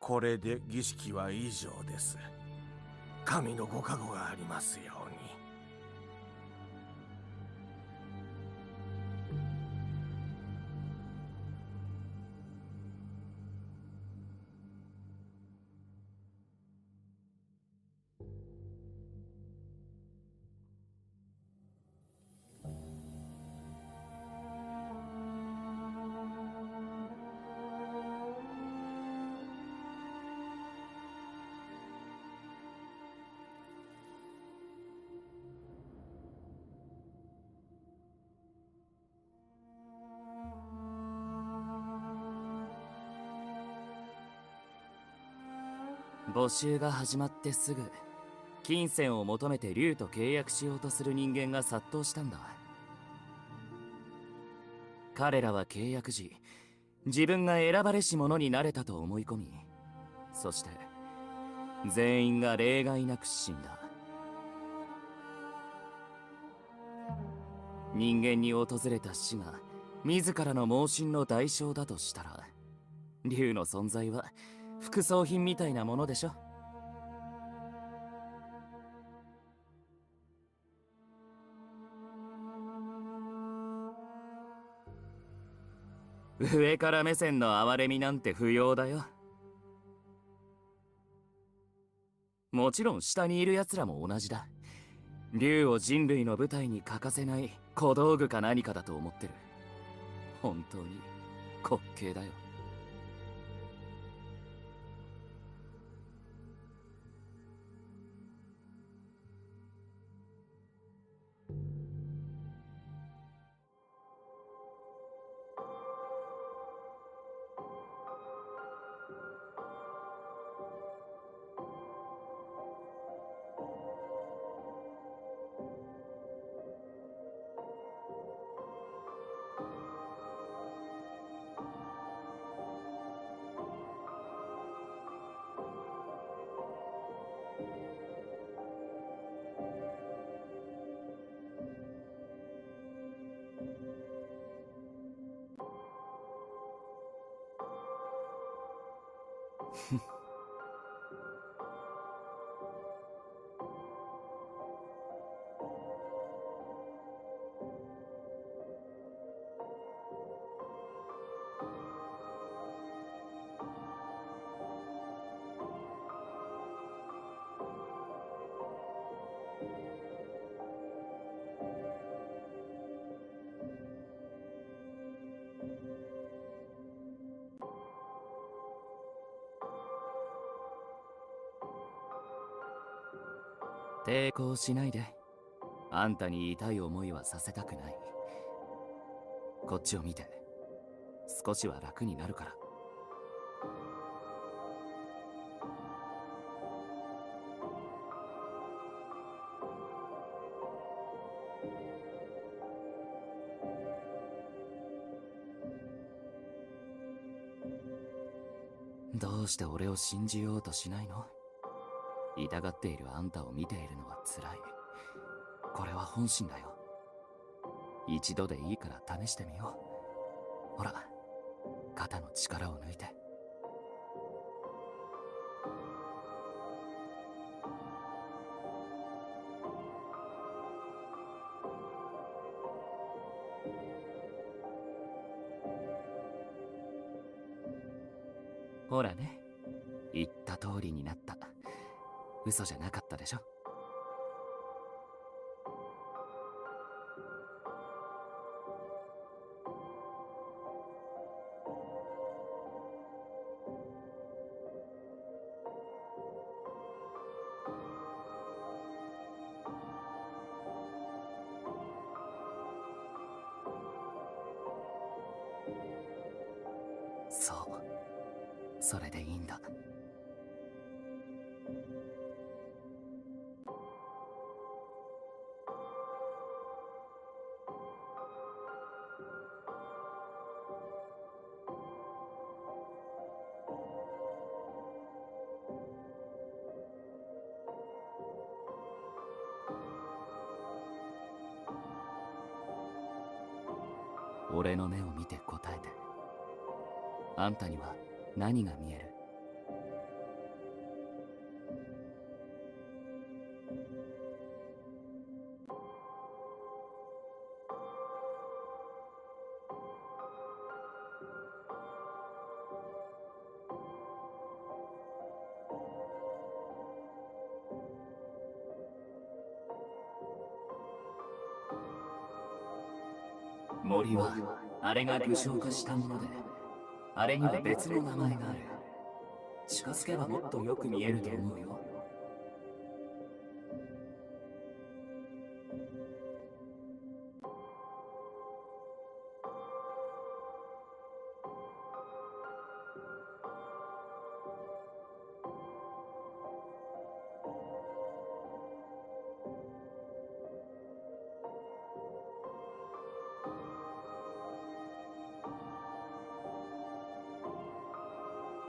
これで儀式は以上です。神のご加護がありますように。募集が始まってすぐ金銭を求めて竜と契約しようとする人間が殺到したんだ。彼らは契約時自分が選ばれし者になれたと思い込みそして全員が例外なく死んだ。人間に訪れた死が自らの盲信の代償だとしたら竜の存在は副葬品みたいなものでしょ。上から目線の哀れみなんて不要だよ。もちろん下にいる奴らも同じだ。竜を人類の舞台に欠かせない小道具か何かだと思ってる。本当に滑稽だよ。哼 抵抗しないで。あんたに痛い思いはさせたくない。こっちを見て。少しは楽になるから。どうして俺を信じようとしないの？痛がっているあんたを見ているのは辛い。これは本心だよ。一度でいいから試してみよう。ほら肩の力を抜いて。ほらね。言った通りになった。嘘じゃなかったでしょ？そう。それでいいんだ。俺の目を見て答えて。あんたには何が見える？森はあれが具象化したものであれには別の名前がある。近づけばもっとよく見えると思うよ。